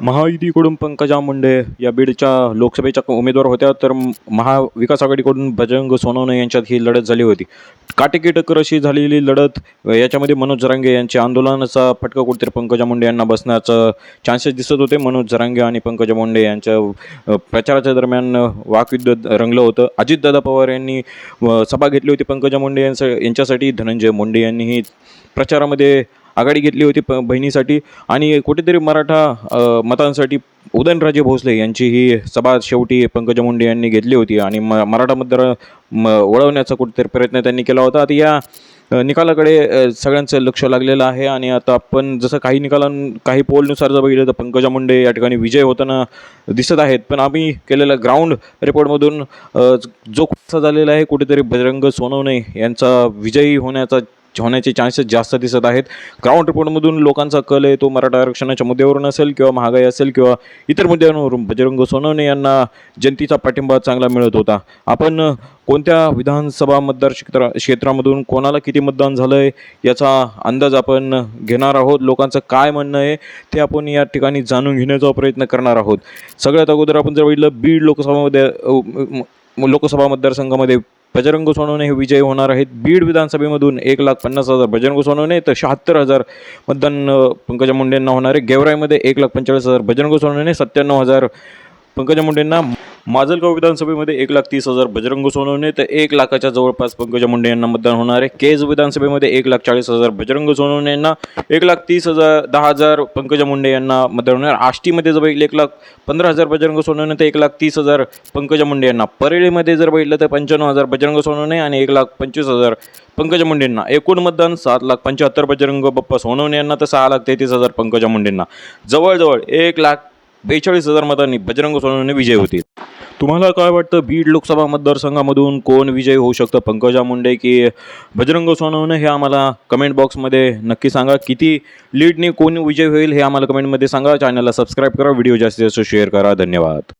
महायुतीकडून पंकजा मुंडे या बीडच्या लोकसभेच्या उमेदवार होत्या तर महाविकास आघाडीकडून बजरंग सोनवणे यांच्यात ही लढत झाली होती. काटेकी टक्कर अशी झालेली लढत याच्यामध्ये मनोज जरांगे यांच्या आंदोलनाचा फटका कुठेतरी पंकजा मुंडे यांना बसण्याचं चान्सेस दिसत होते. मनोज जरांगे आणि पंकजा मुंडे यांच्या प्रचाराच्या दरम्यान वाकयुद्ध रंगलं होतं. अजितदादा पवार यांनी सभा घेतली होती पंकजा मुंडे यांच्या यांच्यासाठी. धनंजय मुंडे यांनीही प्रचारामध्ये आघाडी घेतली होती प बहिणीसाठी. आणि कुठेतरी मराठा मतांसाठी उदयनराजे भोसले यांची ही सभा शेवटी पंकजा मुंडे यांनी घेतली होती. आणि म मराठा मतदार म वळवण्याचा कुठेतरी प्रयत्न त्यांनी केला होता. आता या निकालाकडे सगळ्यांचं लक्ष लागलेलं आहे. आणि आता आपण जसं काही निकालां काही पोलनुसार जर बघितलं तर पंकजा मुंडे या ठिकाणी विजय होताना दिसत आहेत. पण आम्ही केलेल्या ग्राउंड रिपोर्टमधून जो खुलासा झालेला आहे कुठेतरी बजरंग सोनवणे यांचा विजयी होण्याचा होण्याचे चान्सेस जास्त दिसत आहेत. ग्राउंड रिपोर्टमधून लोकांचा कल आहे तो मराठा आरक्षणाच्या मुद्द्यावरून असेल किंवा महागाई असेल किंवा इतर मुद्द्यांवरून बजरंग सोनवणे यांना जनतेचा पाठिंबा चांगला मिळत होता. आपण कोणत्या विधानसभा मतदार क्षेत्रा क्षेत्रामधून कोणाला किती मतदान झालं आहे याचा अंदाज आपण घेणार आहोत. लोकांचं काय म्हणणं आहे ते आपण या ठिकाणी जाणून घेण्याचा प्रयत्न करणार आहोत. सगळ्यात अगोदर आपण जर बघितलं बीड लोकसभामध्ये लोकसभा मतदारसंघामध्ये बजरंग सोनवणे हे विजयी होणार आहेत. बीड विधानसभेमधून एक लाख पन्नास हजार बजरंग सोनवणे तर शहात्तर हजार मतदान पंकजा मुंडेंना होणार आहे. गेवराईमध्ये एक लाख पंचेचाळीस हजार बजरंग सोनवणे सत्त्याण्णव हजार पंकजा मुंडेंना माजलगाव विधानसभेमध्ये एक लाख तीस हजार बजरंग सोनवणे तर एक लाखाच्या जवळपास पंकजा मुंडे यांना मतदान होणार आहे. केज विधानसभेमध्ये एक लाख चाळीस हजार बजरंग सोनवणे यांना एक लाख तीस हजार दहा हजार पंकजा मुंडे यांना मतदान होणार. आष्टीमध्ये जर बघितलं एक लाख पंधरा हजार बजरंग सोनवणे तर एक लाख तीस हजार पंकजा मुंडे यांना. परळीमध्ये जर बघितलं तर पंच्याण्णव हजार बजरंग सोनवणे आणि एक लाख पंचवीस हजार पंकजा मुंडेंना एकूण मतदान सात लाख पंच्याहत्तर बजरंग बप्पा सोनवणे यांना तर सहा लाख तेहतीस हजार पंकजा मुंडेंना जवळजवळ एक लाख बेचाळीस हजार मतांनी बजरंग सोनवणे विजय होतील. तुम्हाला काय वाटतं? बीड लोकसभा मतदारसंघामधून कोण विजय होऊ शकतं? पंकजा मुंडे की बजरंग सोनवणे हे आम्हाला कमेंट बॉक्समध्ये नक्की सांगा. किती लीडने कोण विजय होईल हे आम्हाला कमेंटमध्ये सांगा. चॅनलला सबस्क्राईब करा. व्हिडिओ जास्तीत जास्त शेअर करा. धन्यवाद.